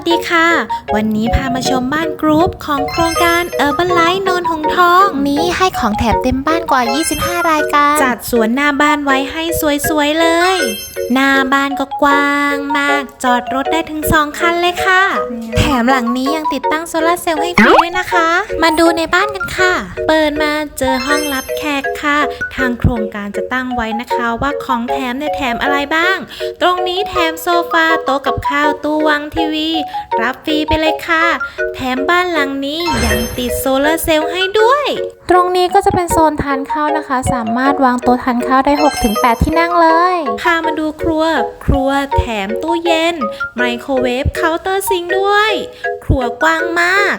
สดีค่ะ วันนี้พามาชมบ้านกรุ๊ปของโครงการ Urban Life นนทงทอง นี้ให้ของแถมเต็มบ้านกว่า 25 รายการ จัดสวนหน้าบ้านไว้ให้สวยๆเลย หน้าบ้านก็กว้างมาก จอดรถได้ถึง 2 คันเลยค่ะ แถมหลังนี้ยังติดตั้งโซลาร์เซลล์ให้ฟรีด้วยนะคะ มาดูในบ้านกันค่ะ เปิดมาเจอห้องรับแขกค่ะ ทางโครงการจะตั้งไว้นะคะว่าของแถมเนี่ยแถมอะไรบ้าง ตรงนี้แถมโซฟาโต๊ะกับข้าวตู้วางทีวี รับฟรีไปเลยค่ะ แถมบ้านหลังนี้ยังติดโซลาร์เซลล์ให้ด้วย ตรงนี้ก็จะเป็นโซนทานข้าวนะคะ สามารถวางโต๊ะทานข้าวได้ 6-8 ที่นั่งเลย พามาดูครัว ครัวแถมตู้เย็น ไมโครเวฟเคาน์เตอร์ซิงค์ด้วย ครัวกว้างมาก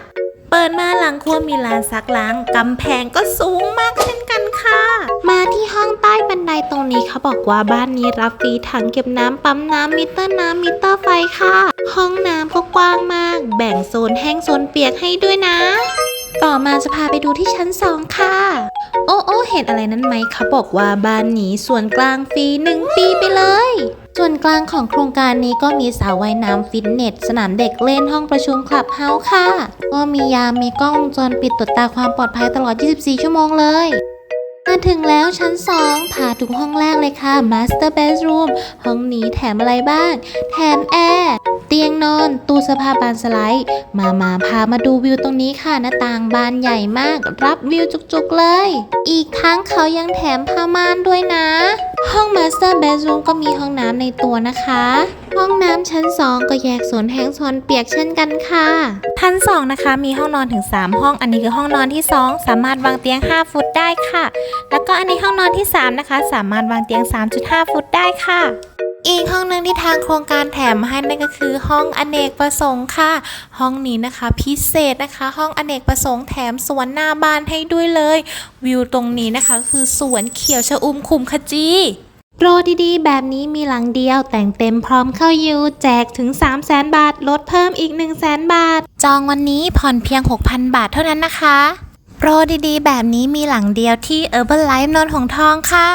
เปิดมาหลังครัวมีลานซักล้างกำแพงก็สูงมากเช่นกันค่ะ มาที่ห้องใต้บันไดตรงนี้เขาบอกว่าบ้านนี้รับฟรีถังเก็บน้ำปั๊มน้ำมิเตอร์น้ำมิเตอร์ไฟค่ะ ห้องน้ำก็กว้างมาก แบ่งโซนแห้งโซนเปียกให้ด้วยนะ ต่อมาจะพาไปดูที่ชั้นสองค่ะ โอ้โอ้เห็นอะไรนั้นไหมคะบอกว่าบ้านนี้ส่วนกลางฟรีหนึ่งปีไปเลย ส่วนกลางของโครงการนี้ก็มีสาว่ายน้ำฟิตเนส สนามเด็กเล่นห้องประชุมคลับเฮาส์ค่ะ ก็มียามมีกล้องวงจรปิดตรวจตาความปลอดภัยตลอด 24 ชั่วโมงเลย มาถึงแล้วชั้น 2 พาทุกห้องแรกเลยค่ะ Master Bedroom ห้องนี้แถมอะไรบ้าง แถมแอร์เตียงนอน ตู้เสื้อผ้าบานสไลด์ มามาพามาดูวิวตรงนี้ค่ะ หน้าต่างบานใหญ่มาก รับวิวจุกๆเลย อีกทั้งเขายังแถมผ้าม่านด้วยนะ ห้อง Master Bedroom ก็มีห้องน้ำในตัวนะคะ ห้องน้ำชั้น 2 ก็แยกส่วนแห้งส่วนเปียกเช่นกันค่ะชั้น2นะคะ มีห้องนอนถึง 3 ห้อง อันนี้คือห้องนอนที่ 2 สามารถวางเตียง 5 ฟุตได้ค่ะ แล้วก็อันนี้ห้องนอนที่ 3 นะคะ สามารถวางเตียง 3.5 ฟุตได้ค่ะ อีกห้องหนึ่งที่ทางโครงการแถมให้นั่นก็คือห้องอเนกประสงค์ค่ะ ห้องนี้นะคะ พิเศษนะคะ ห้องอเนกประสงค์แถมสวนหน้าบ้านให้ด้วยเลย วิวตรงนี้นะคะ คือสวนเขียวชะอุ่มคุมขจีโป รดีๆ แบบนี้มีหลังเดียวแต่งเต็มพร้อมเข้ายูแจกถึง 3 0 0แสนบาท ลดเพิ่มอีก 1 0 0 0 0 0 บาท จองวันนี้ผ่อนเพียง 6,000 บาทเท่านั้นนะคะ โปรดีๆ แบบนี้มีหลังเดียวที่ Urban Life นนท์หงทองค่ะ